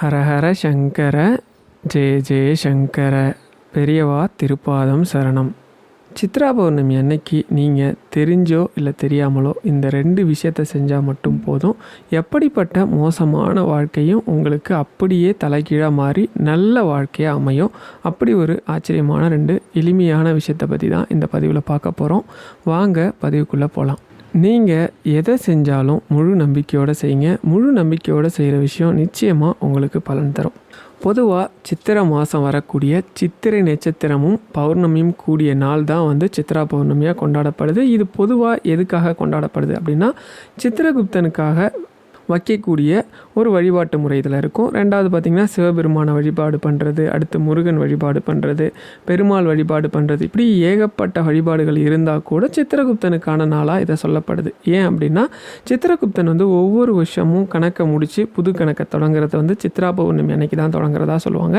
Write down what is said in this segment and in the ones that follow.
ஹரஹர சங்கர ஜெய ஜெய சங்கர பெரியவா திருப்பாதம் சரணம். சித்ரா பௌர்ணமி அன்னைக்கு நீங்கள் தெரிஞ்சோ இல்லை தெரியாமலோ இந்த ரெண்டு விஷயத்த செஞ்சால் மட்டும் போதும். எப்படிப்பட்ட மோசமான வாழ்க்கையும் உங்களுக்கு அப்படியே தலைகீழாக மாறி நல்ல வாழ்க்கையாக அமையும். அப்படி ஒரு ஆச்சரியமான ரெண்டு எளிமையான விஷயத்தை பற்றி தான் இந்த பதிவில் பார்க்க போகிறோம் வாங்க பதிவுக்குள்ளே போகலாம் நீங்கள் எதை செஞ்சாலும் முழு நம்பிக்கையோடு செய்யுங்க. முழு நம்பிக்கையோடு செய்கிற விஷயம் நிச்சயமாக உங்களுக்கு பலன் தரும். பொதுவாக சித்திரை மாதம் வரக்கூடிய சித்திரை நட்சத்திரமும் பௌர்ணமியும் கூடிய நாள் தான் வந்து சித்ரா பௌர்ணமியாக கொண்டாடப்படுது. இது பொதுவாக எதுக்காக கொண்டாடப்படுது அப்படின்னா சித்திரகுப்தனுக்காக வைக்கக்கூடிய ஒரு வழிபாட்டு முறை இதில் இருக்கும். ரெண்டாவது பார்த்திங்கன்னா சிவபெருமான வழிபாடு பண்ணுறது அடுத்து முருகன் வழிபாடு பண்ணுறது பெருமாள் வழிபாடு பண்ணுறது இப்படி ஏகப்பட்ட வழிபாடுகள் இருந்தால் கூட சித்திரகுப்தனுக்கான நாளாக இதை சொல்லப்படுது. ஏன் அப்படின்னா சித்திரகுப்தன் வந்து ஒவ்வொரு வருஷமும் கணக்கை முடித்து புது கணக்கை தொடங்குறத வந்து சித்ரா பௌர்ணமி அன்னைக்கு தான் தொடங்குறதா சொல்லுவாங்க.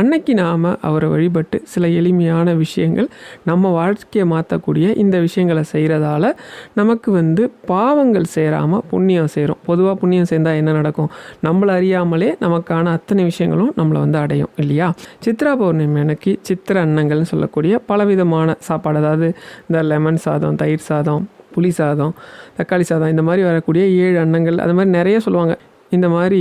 அன்னைக்கு நாம் அவரை வழிபட்டு சில எளிமையான விஷயங்கள் நம்ம வாழ்க்கையை மாற்றக்கூடிய இந்த விஷயங்களை செய்கிறதால நமக்கு வந்து பாவங்கள் சேராமல் புண்ணியம் சேரும். பொதுவாக புண்ணியம் சேர்ந்தால் என்ன நடக்கும்? நம்மளை அறியாமலே நமக்கான அத்தனை விஷயங்களும் நம்மளை வந்து அடையும் இல்லையா? சித்ரா பௌர்ணமி அன்னைக்கு சித்திர அன்னங்கள்னு சொல்லக்கூடிய பலவிதமான சாப்பாடு அதாவது இந்த லெமன் சாதம் தயிர் சாதம் புளி சாதம் தக்காளி சாதம் இந்த மாதிரி வரக்கூடிய ஏழு அன்னங்கள் அது மாதிரி நிறைய சொல்லுவாங்க. இந்த மாதிரி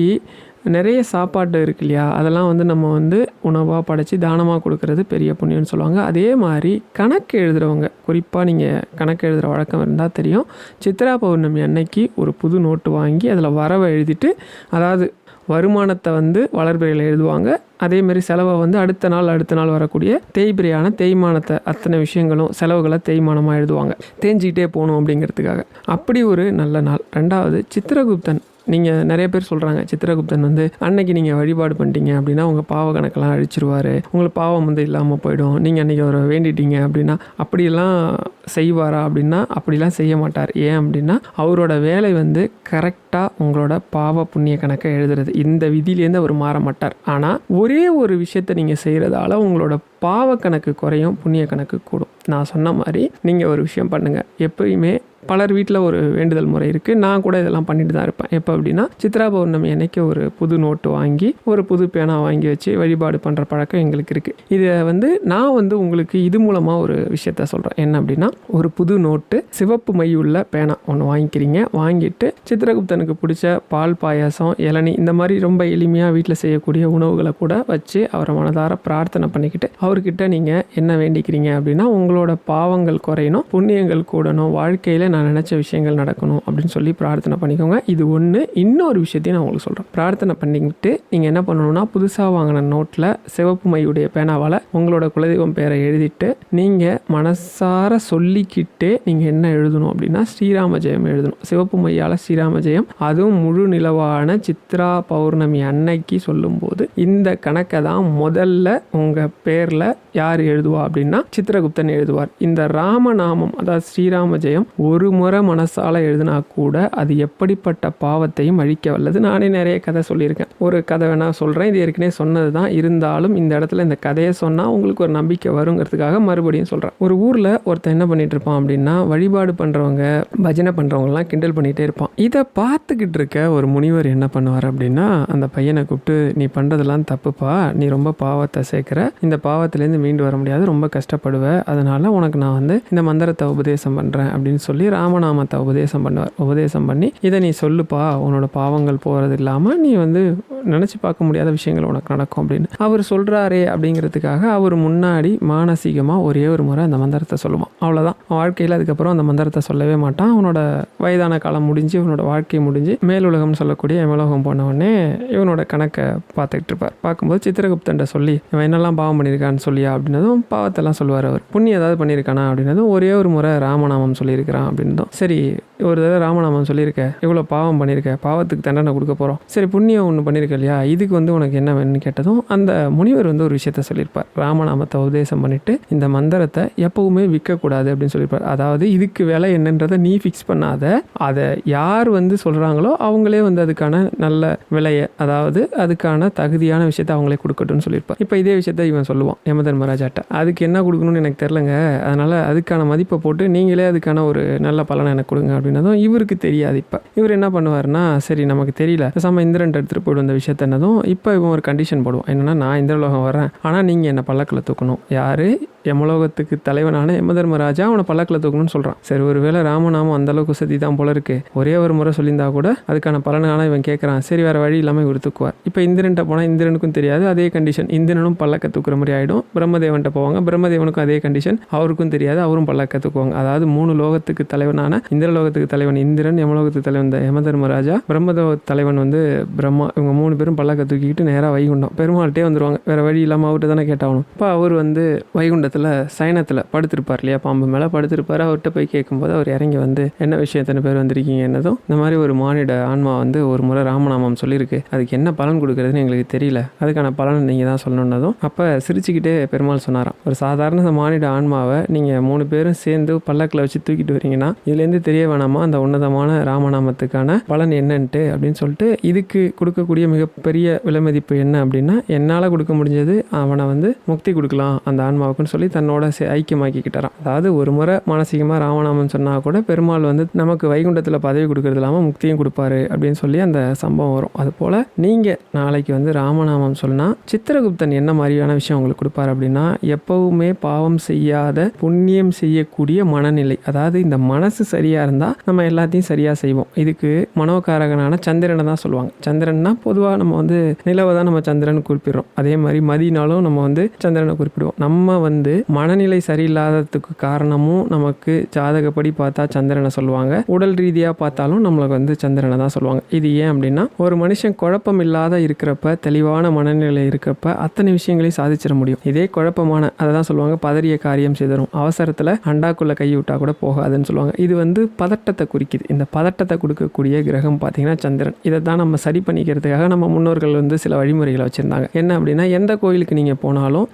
நிறைய சாப்பாடு இருக்கு இல்லையா? அதெல்லாம் வந்து நம்ம வந்து உணவாக படைச்சி தானமாக கொடுக்கறது பெரிய புண்ணியம்னு சொல்லுவாங்க. அதே மாதிரி கணக்கு எழுதுகிறவங்க குறிப்பாக நீங்கள் கணக்கு எழுதுகிற வழக்கம் இருந்தால் தெரியும். சித்ரா பௌர்ணமி அன்னைக்கு ஒரு புது நோட்டு வாங்கி அதில் வரவை எழுதிட்டு அதாவது வருமானத்தை வந்து வளர்பிறையில் எழுதுவாங்க. அதேமாரி செலவை வந்து அடுத்த நாள் அடுத்த நாள் வரக்கூடிய தேய்பிரையான தேய்மானத்தை அத்தனை விஷயங்களும் செலவுகளை தேய்மானமாக எழுதுவாங்க. தேஞ்சிக்கிட்டே போகணும் அப்படிங்கிறதுக்காக. அப்படி ஒரு நல்ல நாள். ரெண்டாவது சித்திரகுப்தன் நீங்கள் நிறைய பேர் சொல்கிறாங்க சித்திரகுப்தன் வந்து அன்னைக்கு நீங்கள் வழிபாடு பண்ணிட்டீங்க அப்படின்னா உங்கள் பாவ கணக்கெல்லாம் அழிச்சிருவார். உங்களுக்கு பாவம் வந்து இல்லாமல் போயிடும். நீங்கள் அன்றைக்கி அவரை வேண்டிட்டீங்க அப்படின்னா அப்படிலாம் செய்வாரா அப்படின்னா அப்படிலாம் செய்ய மாட்டார். ஏன் அப்படின்னா அவரோட வேலை வந்து கரெக்டாக உங்களோட பாவ புண்ணிய கணக்கை எழுதுறது. இந்த விதியிலேருந்து அவர் மாற மாட்டார். ஆனால் ஒரே ஒரு விஷயத்தை நீங்கள் செய்கிறதால உங்களோட பாவ கணக்கு குறையும் புண்ணிய கணக்கு கூடும். நான் சொன்ன மாதிரி நீங்கள் ஒரு விஷயம் பண்ணுங்கள் எப்பயுமே பலர் வீட்டில் ஒரு வேண்டுதல் முறை இருக்குது நான் கூட இதெல்லாம் பண்ணிட்டு தான் இருப்பேன். எப்போ அப்படின்னா சித்ரா பௌர்ணமி அன்னைக்கு ஒரு புது நோட்டு வாங்கி ஒரு புது பேனா வாங்கி வச்சு வழிபாடு பண்ணுற பழக்கம் எங்களுக்கு இருக்குது இதை வந்து நான் வந்து உங்களுக்கு இது மூலமாக ஒரு விஷயத்த சொல்கிறேன் என்ன அப்படின்னா ஒரு புது நோட்டு சிவப்பு மை உள்ள பேனா ஒன்று வாங்கிக்கிறீங்க. வாங்கிட்டு சித்திரகுப்தனுக்கு பிடிச்ச பால் பாயாசம் இளநி இந்த மாதிரி ரொம்ப எளிமையாக வீட்டில் செய்யக்கூடிய உணவுகளை கூட வச்சு அவரை மனதார பிரார்த்தனை பண்ணிக்கிட்டு அவர் அவர்கிட்ட நீங்கள் என்ன வேண்டிக்கிறீங்க அப்படின்னா உங்களோட பாவங்கள் குறையணும் புண்ணியங்கள் கூடணும் வாழ்க்கையில் நான் நினச்ச விஷயங்கள் நடக்கணும் அப்படின்னு சொல்லி பிரார்த்தனை பண்ணிக்கோங்க. இது ஒன்று இன்னொரு விஷயத்தையும் நான் உங்களுக்கு சொல்கிறேன் பிரார்த்தனை பண்ணிக்கிட்டு நீங்கள் என்ன பண்ணணும்னா புதுசாக வாங்கின நோட்டில் சிவப்பு மையுடைய பேனாவால் உங்களோட குலதெய்வம் பேரை எழுதிட்டு நீங்கள் மனசார சொல்லிக்கிட்டே நீங்கள் என்ன எழுதணும் அப்படின்னா ஸ்ரீராம ஜெயம் எழுதணும். சிவப்பு மையால் ஸ்ரீராம ஜெயம். அதுவும் முழு நிலவான சித்ரா பௌர்ணமி அன்னைக்கு சொல்லும்போது இந்த கணக்கை தான் முதல்ல உங்கள் பேரில் யார் எழுதுவா அப்படின்னா சித்திரகுப்தன் எழுதுவார். இந்த ராமநாமம் அதாவது ஸ்ரீராம ஜெயம் ஒரு முறை மனசால எழுதினா கூட அது எப்படிப்பட்ட பாவத்தையும் அழிக்க வல்லது. நானே நிறைய கதை சொல்லியிருக்கேன். ஒரு கதை வேணா சொல்கிறேன் இது ஏற்கனவே சொன்னது தான் இருந்தாலும் இந்த இடத்துல இந்த கதையை சொன்னால் உங்களுக்கு ஒரு நம்பிக்கை வருங்கிறதுக்காக மறுபடியும் சொல்கிறேன் ஒரு ஊரில் ஒருத்தன் என்ன பண்ணிட்டு இருப்பான் அப்படின்னா வழிபாடு பண்ணுறவங்க பஜனை பண்ணுறவங்கலாம் கிண்டல் பண்ணிகிட்டே இருப்பான். இதை பார்த்துக்கிட்டு இருக்க ஒரு முனிவர் என்ன பண்ணுவார் அப்படின்னா அந்த பையனை கூப்பிட்டு நீ பண்ணுறதெல்லாம் தப்புப்பா. நீ ரொம்ப பாவத்தை சேர்க்குற. இந்த பாவத்திலேருந்து மீண்டு வர முடியாது. ரொம்ப கஷ்டப்படுவேன் அதனால் உனக்கு நான் வந்து இந்த மந்திரத்தை உபதேசம் பண்ணுறேன் அப்படின்னு சொல்லி ராமநாமத்தை உபதேசம் பண்ணுவார் உபதேசம் பண்ணி இதை நீ சொல்லுப்பா. உன்னோட பாவங்கள் போகிறது இல்லாமல் நீ வந்து நினச்சி பார்க்க முடியாத விஷயங்கள் உனக்கு நடக்கும் அப்படின்னு. அவர் சொல்கிறாரே அப்படிங்கிறதுக்காக அவர் முன்னாடி மானசீகமாக ஒரே ஒரு முறை அந்த மந்திரத்தை சொல்லுவான். அவ்வளோதான் வாழ்க்கையில் அதுக்கப்புறம் அந்த மந்திரத்தை சொல்லவே மாட்டான். அவனோட வயதான காலம் முடிஞ்சு இவனோட வாழ்க்கை முடிஞ்சு மேலுலகம்னு சொல்லக்கூடிய எமலோகம் போன இவனோட கணக்கை பார்த்துக்கிட்டு இருப்பார். பார்க்கும்போது சித்திரகுப்தன்ட்ட சொல்லி இவன் என்னெல்லாம் பாவம் பண்ணியிருக்கான்னு சொல்லியா அப்படின்னதும் பாவத்தெல்லாம் சொல்லுவார் அவர். புண்ணியம் ஏதாவது பண்ணியிருக்கானா அப்படின்னதும் ஒரே ஒரு முறை ராமநாமம் சொல்லியிருக்கிறான் அப்படின்னதும் சரி ஒரு தடவை ராமநாமம் சொல்லியிருக்க இவ்வளோ பாவம் பண்ணியிருக்க பாவத்துக்கு தண்டனை கொடுக்க போகிறோம் சரி புண்ணியம் ஒன்று பண்ணியிருக்க இல்லையா இதுக்கு வந்து உனக்கு என்ன வேணும்னு கேட்டதும் அந்த முனிவர் வந்து ஒரு விஷயத்த சொல்லியிருப்பார். ராமநாமத்தை உபதேசம் பண்ணிட்டு இந்த மந்திரத்தை எப்பவுமே விற்கக்கூடாது அப்படின்னு சொல்லியிருப்பார். அதாவது இதுக்கு விலை என்னன்றதை நீ ஃபிக்ஸ் பண்ணாத. அதை யார் வந்து சொல்கிறாங்களோ அவங்களே வந்து அதுக்கான நல்ல விலையை அதாவது அதுக்கான தகுதியான விஷயத்தை அவங்களே கொடுக்கட்டும்னு சொல்லியிருப்பார். இப்போ இதே விஷயத்த இவன் சொல்லுவான். யமதர்மராஜாட்ட அதுக்கு என்ன கொடுக்கணும்னு எனக்கு தெரிலங்க அதனால் அதுக்கான மதிப்பை போட்டு நீங்களே அதுக்கான ஒரு நல்ல பலனை எனக்கு கொடுங்க அப்படின்னதும் இவருக்கு தெரியாது இப்போ. இவர் என்ன பண்ணுவார்னா சரி நமக்கு தெரியல. சம இந்திரன் எடுத்துகிட்டு போய்டும் இந்த விஷயத்த என்னதும் இப்போ இவன் ஒரு கண்டிஷன் போடுவான். என்னென்னா நான் இந்திரலோகம் வரேன் ஆனால் நீங்கள் என்னை பல்லக்கில் தூக்கணும். யார்? யமலோகத்துக்கு தலைவனான யமதர்மராஜா அவனை பல்லக்கில் தூக்கணும்னு சொல்கிறான் சரி ஒருவேளை ராமநாமம் அந்தளவுக்கு சதி தான் போல இருக்கு. ஒரே ஒரு முறை சொல்லியிருந்தா கூட அதுக்கான பலனான இவன் கேட்குறான் சரி வேறு வழி இல்லாமல் இவர் தூக்குவார். இப்போ இந்திரன்ட்ட போனால் இந்திரனுக்கும் தெரியாது அதே கண்டிஷன் இந்திரனும் பல்லக்க தூக்குற மாதிரி ஆகிடும் பிரம்மதேவன்ட்ட போவாங்க. பிரம்மதேவனுக்கும் அதே கண்டிஷன் அவருக்கும் தெரியாது அவரும் பல்லக்க தூக்குவாங்க. அதாவது மூணு லோகத்துக்கு தலைவனான இந்திரலோகத்துக்கு தலைவன் இந்திரன் யமலோகத்துக்கு தலைவன் இந்த யமதர்மராஜா. பிரம்மதேவ தலைவன் வந்து பிரம்மா. இவங்க மூணு பேரும் பல்லக்க தூக்கிக்கிட்டு நேராக வைகுண்டம். பெருமாள்கிட்டே வந்துருவாங்க. வேறு வழி இல்லாமல் அவர்கிட்ட தானே கேட்டாகணும். இப்போ அவர் வந்து வைகுண்டத்தில் சயனத்தில் படுத்திருப்பார் இல்லையா? பாம்பு மேலே படுத்திருப்பார். அவர்கிட்ட போய் கேட்கும்போது அவர் இறங்கி வந்து என்ன விஷயம் எத்தனை பேர் வந்திருக்கீங்க? என்னதும் இந்த மாதிரி ஒரு மானிட ஆன்மா வந்து ஒரு முறை ராமநாமம் சொல்லியிருக்கு. அதுக்கு என்ன பலன் கொடுக்குறதுன்னு எங்களுக்கு தெரியல. அதுக்கான பலன் நீங்கள் தான் சொல்லணுன்னதும் அப்போ சிரிச்சுக்கிட்டே பெருமாள் சொன்னாராம் ஒரு சாதாரண மானிட ஆன்மாவை நீங்கள் மூணு பேரும் சேர்ந்து பல்லக்கில் வச்சு தூக்கிட்டு வரீங்கன்னா இதுலேருந்து தெரிய வேணாமா? அந்த உன்னதமான ராமநாமத்துக்கான பலன் என்னன்ட்டு? அப்படின்னு சொல்லிட்டு இதுக்கு கொடுக்கக்கூடிய மிகப்பெரிய விலை மதிப்பு என்ன அப்படின்னா என்னால் கொடுக்க முடிஞ்சது அவனை வந்து முக்தி கொடுக்கலாம் அந்த ஆன்மாவுக்குன்னு சொல்லி தன்னோட சே- ஐக்கியமாக்கிக்கிட்டாராம். அதாவது ஒரு முறை மானசீகமாக ராமநாமன் சொன்னால் கூட பெருமாள் வந்து நமக்கு வைகுண்டத்தில் பதவி கொடுக்கறது இல்லாமல் முக்தியும் கொடுப்பாரு அப்படின்னு சொல்லி அந்த சம்பவம் வரும். அதுபோல் நீங்கள் நாளைக்கு வந்து ராமநாமம் சொன்னால் சித்திரகுப்தன் என்ன மாதிரியான விஷயம் உங்களுக்கு கொடுப்பாரு அப்படின்னா எப்பவுமே பாவம் செய்யாத புண்ணியம் செய்யக்கூடிய மனநிலை. அதாவது இந்த மனசு சரியாக இருந்தால் நம்ம எல்லாத்தையும் சரியாக செய்வோம். இதுக்கு மனோகாரகனான சந்திரனை தான் சொல்லுவாங்க. சந்திரன்னா பொதுவாக நம்ம வந்து நிலவை தான் நம்ம சந்திரன் குறிப்பிடுறோம். அதே மாதிரி மதினாலும் நம்ம வந்து சந்திரனை குறிப்பிடுவோம். நம்ம வந்து மனநிலை சரியில்லாததுக்கு காரணமும் நமக்கு ஜாதகப்படி பார்த்தா சந்திரனை சொல்லுவாங்க. உடல் ரீதியாக பார்த்தாலும் நம்மளுக்கு வந்து சந்திரனை தான் சொல்லுவாங்க. இது ஏன் அப்படின்னா ஒரு மனுஷன் குழப்பம் இல்லாத இருக்கிறப்ப தெளிவான மனநிலை இருக்கிறப்ப அத்தனை விஷயங்களையும் சாதிச்சிட முடியும். இதே குழப்பமான அதை தான் சொல்லுவாங்க பதறிய காரியம் செய்தரும் அவசரத்தில் அண்டாக்குள்ள கை விட்டா கூட போகாதுன்னு சொல்லுவாங்க. இது வந்து பதட்டத்தை குறிக்குது. இந்த பதட்டத்தை கொடுக்கக்கூடிய கிரகம் பார்த்தீங்கன்னா சந்திரன். இதை தான் நம்ம சரி பண்ணிக்கிறதுக்காக நம்ம முன்னோர்கள் வந்து சில வழிமுறைகளை வச்சுருந்தாங்க. என்ன அப்படின்னா எந்த கோயிலுக்கு நீங்கள் போனாலும்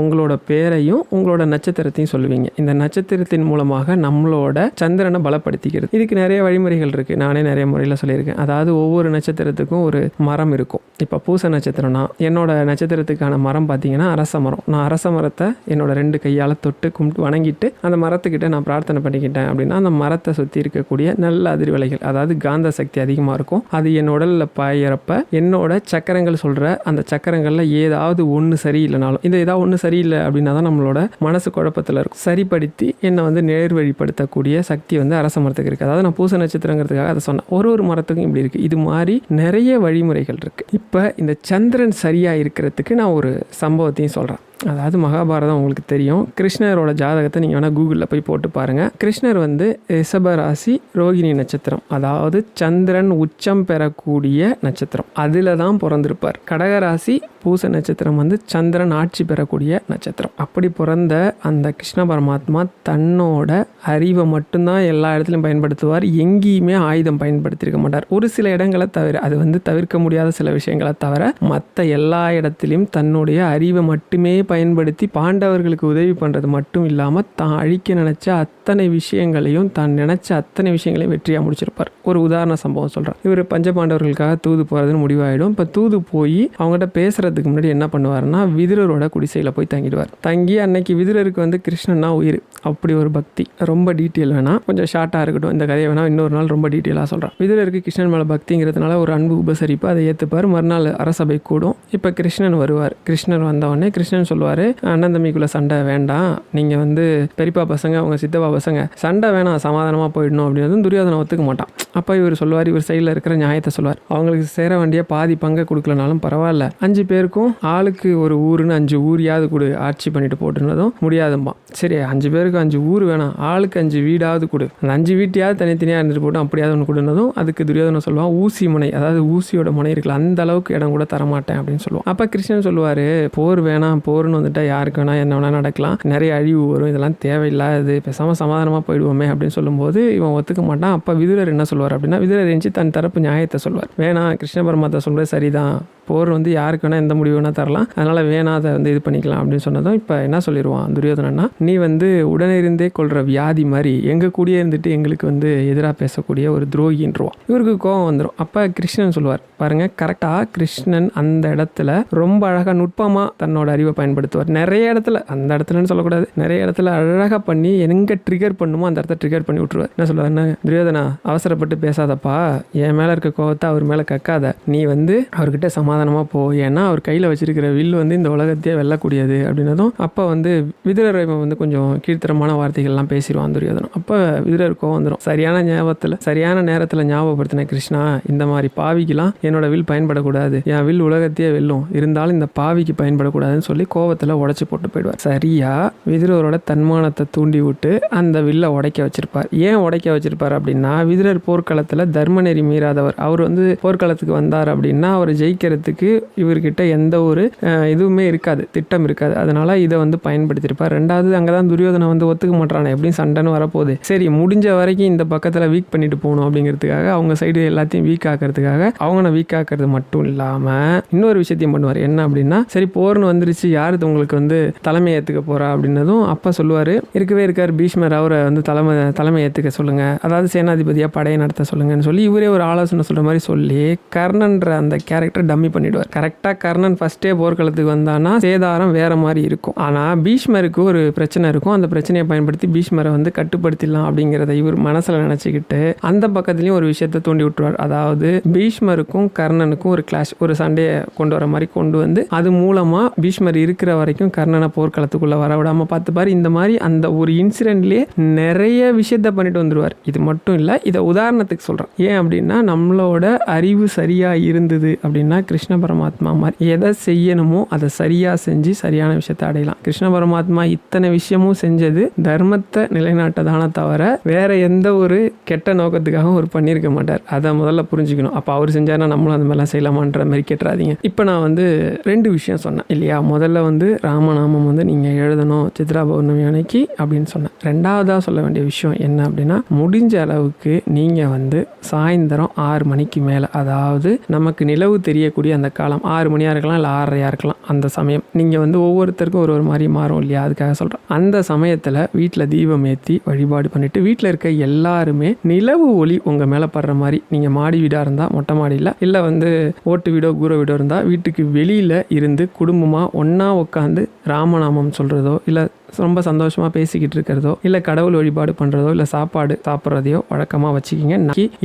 உங்களோட பேரையும் உங்களோட நட்சத்திரத்தையும் சொல்லுவீங்க. இந்த நட்சத்திரத்தின் மூலமாக நம்மளோட சந்திரனை பலப்படுத்திக்கிறது. இதுக்கு நிறைய வழிமுறைகள் இருக்குது நானே நிறைய முறையில் சொல்லியிருக்கேன். அதாவது ஒவ்வொரு நட்சத்திரத்துக்கும் ஒரு மரம் இருக்கும். இப்போ பூச நட்சத்திரம்னா என்னோட நட்சத்திரத்துக்கான மரம் பார்த்தீங்கன்னா அரச மரம். நான் அரச மரத்தை என்னோட ரெண்டு கையால் தொட்டு கும்பிட்டு வணங்கிட்டு அந்த மரத்துக்கிட்ட நான் பிரார்த்தனை பண்ணிக்கிட்டேன் அப்படின்னா அந்த மரத்தை சுற்றி இருக்கக்கூடிய நல்ல அதிர்வலைகள் அதாவது காந்த சக்தி அதிகமாக இருக்கும். அது என் உடலில் பாயிறப்ப என்னோட சக்கரங்கள் சொல்கிற அந்த சக்கரங்களில் ஏதாவது ஒன்று சரியில்லைனாலும் இந்த ஏதாவது ஒன்று சரியில்லை அப்படின்னா தான் நம்மளோட மனசு குழப்பத்தில் இருக்கும். சரிப்படுத்தி என்னை வந்து நேர்வழிப்படுத்தக்கூடிய சக்தி வந்து அரச மரத்துக்கு இருக்குது அதாவது நான் பூச நட்சத்திரங்கிறதுக்காக அதை சொன்னேன். ஒரு ஒரு மரத்துக்கும் இப்படி இருக்குது இது மாதிரி நிறைய வழிமுறைகள் இருக்குது இப்போ இந்த சந்திரன் சரியாக இருக்கிறதுக்கு நான் ஒரு சம்பவத்தையும் சொல்கிறேன் அதாவது மகாபாரதம் உங்களுக்கு தெரியும். கிருஷ்ணரோட ஜாதகத்தை நீங்கள் வேணால் கூகுளில் போய் போட்டு பாருங்கள் கிருஷ்ணர் வந்து ரிஷப ராசி ரோகிணி நட்சத்திரம். அதாவது சந்திரன் உச்சம் பெறக்கூடிய நட்சத்திரம். அதில் தான் பிறந்திருப்பார். கடகராசி பூச நட்சத்திரம் வந்து சந்திரன் ஆட்சி பெறக்கூடிய நட்சத்திரம். அப்படி பிறந்த அந்த கிருஷ்ண பரமாத்மா தன்னோட அறிவை மட்டும்தான் எல்லா இடத்துலையும் பயன்படுத்துவார். எங்கேயுமே ஆயுதம் பயன்படுத்தியிருக்க மாட்டார். ஒரு சில இடங்களை தவிர அது வந்து தவிர்க்க முடியாத சில விஷயங்களை தவிர மற்ற எல்லா இடத்துலையும் தன்னுடைய அறிவை மட்டுமே பயன்படுத்தி பாண்டவர்களுக்கு உதவி பண்ணுறது மட்டும் இல்லாமல் தான் அழிக்க நினச்ச அத்தனை விஷயங்களையும் தான் நினச்ச அத்தனை விஷயங்களையும் வெற்றியாக முடிச்சிருப்பார். ஒரு உதாரண சம்பவம் சொல்கிறார் இவர் பஞ்ச பாண்டவர்களுக்காக தூது போகிறதுன்னு முடிவாயிடும். இப்போ தூது போய் அவங்ககிட்ட பேசுகிறதுக்கு முன்னாடி என்ன பண்ணுவார்னா விதிரரோட குடிசையில் போய் தங்கிடுவார். தங்கி அன்னைக்கு விதிரருக்கு வந்து கிருஷ்ணன்னா உயிர். அப்படி ஒரு பக்தி. ரொம்ப டீட்டெயில் வேணால் கொஞ்சம் ஷார்ட்டாக இருக்கட்டும். இந்த கதையை வேணால் இன்னொரு நாள் ரொம்ப டீட்டெயிலாக சொல்கிறேன் விதிரருக்கு கிருஷ்ணன் மேலே பக்திங்கிறதுனால ஒரு அன்பு உபசரிப்பு அதை ஏற்றுப்பார் மறுநாள் அரசபை கூடும். இப்போ கிருஷ்ணன் வருவார். கிருஷ்ணன் வந்தவொடனே கிருஷ்ணன் சொல்லுவார் அண்ணன் தம்பிக்குள்ளே சண்டை வேண்டாம். நீங்கள் வந்து பெரியப்பா பசங்க அவங்க சித்தப்பா பசங்க சண்டை வேணாம் சமாதானமாக போயிடணும் அப்படின்றதும் துரியோதனை ஒத்துக்க மாட்டான். அப்போ இவர் சொல்லுவார் இவர் சைடில் இருக்கிற நியாயத்தை சொல்லுவார். அவங்களுக்கு சேர வேண்டிய பாதி பங்கை கொடுக்கலனாலும் பரவாயில்ல. அஞ்சு பேருக்கும் ஆளுக்கு ஒரு ஊருன்னு அஞ்சு ஊரையாவது கொடு ஆட்சி பண்ணிட்டு போட்டுனதும் முடியாதும்பா சரி அஞ்சு பேருக்கு அஞ்சு ஊர் வேணாம் ஆளுக்கு அஞ்சு வீடாவது கொடு. அந்த அஞ்சு வீட்டையாவது தனித்தனியாக இருந்துட்டு போட்டு அப்படியாவது ஒன்று கொடுனதும் அதுக்கு துரியோதனை சொல்லுவான் ஊசி முனை. அதாவது ஊசியோட முனை இருக்குல்ல அந்த அளவுக்கு இடம் கூட தரமாட்டேன் அப்படின்னு சொல்லுவான். அப்போ கிருஷ்ணன் சொல்லுவார் போர் வேணாம் போர் போர்னு வந்துட்டா யாருக்கு வேணா என்ன வேணால் நடக்கலாம். நிறைய அழிவு வரும். இதெல்லாம் தேவையில்லாது பேசாமல் சமாதானமாக போயிடுவோமே அப்படின்னு சொல்லும்போது இவன் ஒத்துக்க மாட்டான். அப்போ விதுரர் என்ன சொல்லுவார் அப்படின்னா விதுரர் எஞ்சி தன் தரப்பு நியாயத்தை சொல்வார். வேணாம் கிருஷ்ண பரமாத்தா சொல்கிறது சரிதான். போர் வந்து யாருக்கு வேணால் எந்த முடிவு வேணால் தரலாம். அதனால் வேணாம் அதை வந்து இது பண்ணிக்கலாம் அப்படின்னு சொன்னதும் இப்போ என்ன சொல்லிடுவான் துரியோதனன்னா நீ வந்து உடனிருந்தே கொள்கிற வியாதி மாதிரி எங்கள் கூடயே இருந்துட்டு எங்களுக்கு வந்து எதிராக பேசக்கூடிய ஒரு துரோகின்றுவான். இவருக்கு கோவம் வந்துடும் அப்போ கிருஷ்ணன் சொல்லுவார். பாருங்க கரெக்டாக கிருஷ்ணன் அந்த இடத்துல ரொம்ப அழகாக நுட்பமாக தன்னோட அறிவை பயன்படுத்துவார். நிறைய இடத்துல அந்த இடத்துலன்னு சொல்லக்கூடாது. நிறைய இடத்துல அழகாக பண்ணி எங்கே ட்ரிகர் பண்ணுமோ அந்த இடத்த ட்ரிகர் பண்ணி விட்ருவார் என்ன சொல்லுவாருன்னா துரியோதனா அவசரப்பட்டு பேசாதப்பா. என் மேலே இருக்க கோவத்தை அவர் மேலே கக்காத. நீ வந்து அவர்கிட்ட சமாதானமாக போ. ஏன்னா அவர் கையில் வச்சிருக்கிற வில் வந்து இந்த உலகத்தையே வெல்லக்கூடியது அப்படின்னதும் அப்போ வந்து விதிரர் வந்து கொஞ்சம் கீழ்த்தரமான வார்த்தைகள்லாம் பேசிடுவான் துரியோதனம் அப்போ விதிரர் கோவம் வந்துடும் சரியான ஞாபகத்தில் சரியான நேரத்தில் ஞாபகப்படுத்தின கிருஷ்ணா இந்த மாதிரி பாவிக்கெல்லாம் என்னோட வில் பயன்படக்கூடாது. என் வில் உலகத்தையே வெல்லும். இருந்தாலும் இந்த பாவிக்கு பயன்படக்கூடாதுன்னு சொல்லி கோவத்தில் உடச்சி போட்டு போயிடுவார். சரியா? விதிரரோட தன்மானத்தை தூண்டி விட்டு அந்த வில்லை உடைக்க வச்சிருப்பார். ஏன் உடைக்க வச்சிருப்பார் அப்படின்னா விதிரர் போர்க்களத்தில் தர்மநெறி மீறாதவர். அவர் வந்து போர்க்களத்துக்கு வந்தார் அப்படின்னா அவர் ஜெயிக்கிறது ஜெயிக்கிறதுக்கு இவர்கிட்ட எந்த ஒரு இதுவுமே இருக்காது திட்டம் இருக்காது. அதனால் இதை வந்து பயன்படுத்தியிருப்பார். ரெண்டாவது அங்கே தான் துரியோதனை வந்து ஒத்துக்க மாட்டானே எப்படியும் சண்டைன்னு வரப்போகுது. சரி முடிஞ்ச வரைக்கும் இந்த பக்கத்தில் வீக் பண்ணிட்டு போகணும் அப்படிங்கிறதுக்காக அவங்க சைடு எல்லாத்தையும் வீக் ஆக்கிறதுக்காக அவங்கள வீக் ஆக்கிறது மட்டும் இல்லாமல் இன்னொரு விஷயத்தையும் பண்ணுவார். என்ன அப்படின்னா சரி போர்னு வந்துருச்சு யார் உங்களுக்கு வந்து தலைமை ஏற்றுக்க போகிறா அப்படின்னதும் அப்பா சொல்லுவார். இருக்கவே இருக்கார் பீஷ்மர் அவரை வந்து தலைமை தலைமை ஏற்றுக்க சொல்லுங்கள் அதாவது சேனாதிபதியாக படையை நடத்த சொல்லுங்கன்னு சொல்லி இவரே ஒரு ஆலோசனை சொல்கிற மாதிரி சொல்லி கர்ணன்ற அந்த கேரக்டர் டம்மி பண்ணிடுவார். கரெக்டாக கர்ணன் ஃபஸ்ட்டே போர்க்களத்துக்கு வந்தானா சேதாரம் வேற மாதிரி இருக்கும். ஆனால் பீஷ்மருக்கு ஒரு பிரச்சனை இருக்கும். அந்த பிரச்சனையை பயன்படுத்தி பீஷ்மரை வந்து கட்டுப்படுத்திடலாம் அப்படிங்கிறத இவர் மனசில் நினச்சிக்கிட்டு அந்த பக்கத்துலேயும் ஒரு விஷயத்தை தூண்டி விட்டுருவார். அதாவது பீஷ்மருக்கும் கர்ணனுக்கும் ஒரு கிளாஷ் ஒரு சண்டையை கொண்டு வர மாதிரி கொண்டு வந்து அது மூலமாக பீஷ்மர் இருக்கிற வரைக்கும் கர்ணனை போர்க்களத்துக்குள்ளே வர விடாமல் பார்த்துப்பார். இந்த மாதிரி அந்த ஒரு இன்சிடென்ட்லேயே நிறைய விஷயத்த பண்ணிட்டு வந்துடுவார் இது மட்டும் இல்லை இதை உதாரணத்துக்கு சொல்கிறேன் ஏன் அப்படின்னா நம்மளோட அறிவு சரியாக இருந்தது அப்படின்னா கிருஷ்ண பரமாத்மா மாதிரி எதை செய்யணுமோ அதை சரியாக செஞ்சு சரியான விஷயத்தை அடையலாம். கிருஷ்ண பரமாத்மா இத்தனை விஷயமும் செஞ்சது தர்மத்தை நிலைநாட்டதான தவிர வேற எந்த ஒரு கெட்ட நோக்கத்துக்காகவும் அவர் பண்ணியிருக்க மாட்டார். அதை முதல்ல புரிஞ்சுக்கணும். அப்போ அவர் செஞ்சாருன்னா நம்மளும் அந்த மாதிரிலாம் செய்யலாமான்ற மாதிரி கேட்டுறாதீங்க. இப்போ நான் வந்து ரெண்டு விஷயம் சொன்னேன் இல்லையா? முதல்ல வந்து ராமநாமம் வந்து நீங்கள் எழுதணும் சித்ரா பௌர்ணமி அன்னைக்கு அப்படின்னு சொன்னேன். ரெண்டாவதாக சொல்ல வேண்டிய விஷயம் என்ன அப்படின்னா முடிஞ்ச அளவுக்கு நீங்கள் வந்து சாயந்தரம் ஆறு மணிக்கு மேலே அதாவது நமக்கு நிலவு தெரியக்கூடிய அந்த காலம் ஆறு மணியாக இருக்கலாம் இல்லை ஆறரையாக இருக்கலாம் அந்த சமயம். நீங்கள் வந்து ஒவ்வொருத்தருக்கும் ஒரு ஒரு மாதிரி மாறும் இல்லையா? அதுக்காக சொல்கிறேன் அந்த சமயத்தில் வீட்டில் தீபம் ஏற்றி வழிபாடு பண்ணிவிட்டு வீட்டில் இருக்க எல்லாருமே நிலவு ஒளி உங்கள் மேலே படுற மாதிரி. நீங்கள் மாடி வீடாக இருந்தால் மொட்டை மாடியில் இல்லை வந்து ஓட்டு வீடோ கூரை வீடோ இருந்தால் வீட்டுக்கு வெளியில் இருந்து குடும்பமாக ஒன்றா உட்காந்து ராமநாமம் சொல்கிறதோ இல்லை ரொம்ப சந்தோஷமாக பேசிக்கிட்டு இருக்கிறதோ இல்லை கடவுள் வழிபாடு பண்ணுறதோ இல்லை சாப்பாடு சாப்பிட்றதையோ வழக்கமாக வச்சுக்கிங்க.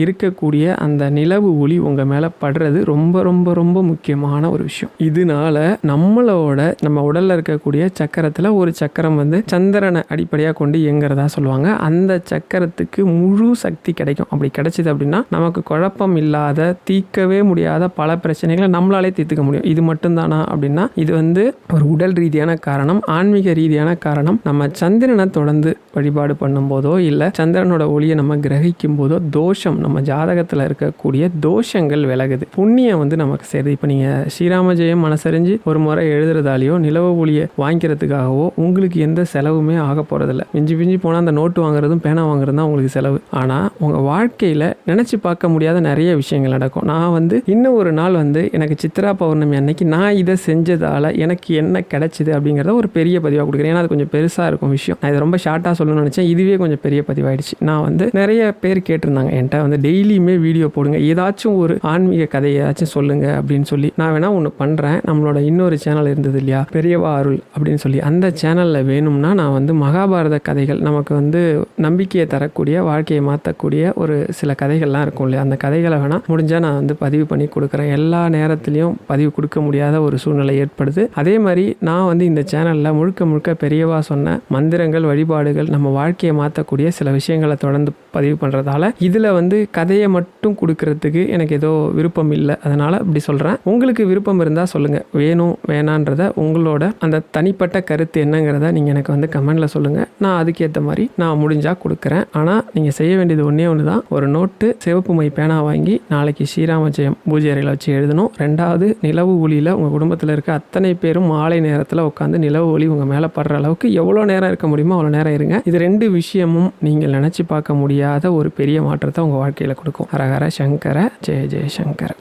இருக்கக்கூடிய அந்த நிலவு ஒளி உங்கள் மேலே படுறது ரொம்ப ரொம்ப ரொம்ப முக்கியமான ஒரு விஷயம். இதனால நம்மளோட நம்ம உடலில் இருக்கக்கூடிய சக்கரத்தில் ஒரு சக்கரம் வந்து சந்திரனை அடிப்படையாக கொண்டு இயங்குறதா சொல்லுவாங்க. அந்த சக்கரத்துக்கு முழு சக்தி கிடைக்கும். அப்படி கிடைச்சிது அப்படின்னா நமக்கு குழப்பம் இல்லாத தீர்க்கவே முடியாத பல பிரச்சனைகளை நம்மளாலே தீர்த்துக்க முடியும். இது மட்டும்தானா அப்படின்னா இது வந்து ஒரு உடல் ரீதியான காரணம் ஆன்மீக ரீதியான காரணம் காரணம் நம்ம சந்திரனை தொடர்ந்து வழிபாடு பண்ணும்போதோ இல்லை சந்திரனோட ஒளியை நம்ம கிரகிக்கும் போதோ தோஷம் நம்ம ஜாதகத்தில் இருக்கக்கூடிய தோஷங்கள் விலகுது. புண்ணியம் வந்து நமக்கு சேருது. இப்போ நீங்கள் ஸ்ரீராம ஜெயம் மனசறிஞ்சு ஒரு முறை எழுதுறதாலேயோ நிலவு ஒளியை வாங்கிக்கிறதுக்காகவோ உங்களுக்கு எந்த செலவுமே ஆக போகிறதில்ல மிஞ்சி மிஞ்சி போனால் அந்த நோட்டு வாங்குறதும் பேனா வாங்குறதும் தான் உங்களுக்கு செலவு. ஆனால் உங்கள் வாழ்க்கையில் நினச்சி பார்க்க முடியாத நிறைய விஷயங்கள் நடக்கும். நான் வந்து இன்னும் ஒரு நாள் வந்து எனக்கு சித்ரா பௌர்ணமி அன்னைக்கு நான் இதை செஞ்சதால் எனக்கு என்ன கிடைச்சிது அப்படிங்கிறத ஒரு பெரிய பதிவாக கொடுக்குறேன். ஏன்னா அது கொஞ்சம் பெருசாக இருக்கும் விஷயம். நான் இதை ரொம்ப ஷார்ட்டாக சொல்லணும்னு நினச்சேன். இதுவே கொஞ்சம் பெரிய பதிவாயிடுச்சு. நான் வந்து நிறைய பேர் கேட்டிருந்தாங்க என்கிட்ட வந்து டெய்லியுமே வீடியோ போடுங்க. ஏதாச்சும் ஒரு ஆன்மீக கதையாச்சும் சொல்லுங்க அப்படின்னு சொல்லி. நான் வேணா ஒன்று பண்ணுறேன் நம்மளோட இன்னொரு சேனல் இருந்தது இல்லையா? பெரியவா அருள் அப்படின்னு சொல்லி. அந்த சேனலில் வேணும்னா நான் வந்து மகாபாரத கதைகள் நமக்கு வந்து நம்பிக்கையை தரக்கூடிய வாழ்க்கையை மாற்றக்கூடிய ஒரு சில கதைகள்லாம் இருக்கும் இல்லையா? அந்த கதைகளை வேணால் முடிஞ்சால் நான் வந்து பதிவு பண்ணி கொடுக்குறேன். எல்லா நேரத்துலையும் பதிவு கொடுக்க முடியாத ஒரு சூழ்நிலை ஏற்படுது. அதே மாதிரி நான் வந்து இந்த சேனலில் முழுக்க முழுக்க பெரியவா சொன்ன மந்திரங்கள் வழிபாடுகள் நம்ம வாழ்க்கையை மாற்றக்கூடிய சில விஷயங்களை தொடர்ந்து பதிவு பண்ணுறதால இதில் வந்து கதையை மட்டும் கொடுக்கறதுக்கு எனக்கு ஏதோ விருப்பம் இல்லை. அதனால் இப்படி சொல்கிறேன் உங்களுக்கு விருப்பம் இருந்தால் சொல்லுங்கள் வேணும் வேணான்றத உங்களோட அந்த தனிப்பட்ட கருத்து என்னங்கிறத நீங்கள் எனக்கு வந்து கமெண்டில் சொல்லுங்கள் நான் அதுக்கேற்ற மாதிரி நான் முடிஞ்சால் கொடுக்குறேன். ஆனால் நீங்கள் செய்ய வேண்டியது ஒன்றே ஒன்று தான் ஒரு நோட்டு சிவப்பு மை பேனா வாங்கி நாளைக்கு ஸ்ரீராம ஜெயம் பூஜை அறையில் வச்சு எழுதணும். ரெண்டாவது நிலவு ஒளியில் உங்கள் குடும்பத்தில் இருக்க அத்தனை பேரும் மாலை நேரத்தில் உட்காந்து நிலவு ஒளி உங்கள் மேலே படுற அளவுக்கு எவ்வளோ நேரம் இருக்க முடியுமோ அவ்வளோ நேரம் இருங்க. இது ரெண்டு விஷயமும் நீங்கள் நினச்சி பார்க்க முடியாத ஒரு பெரிய மாற்றத்தை உங்கள் வாழ்க்கையில் கொடுக்கும். ஹரஹர சங்கர ஜெய ஜெய சங்கர.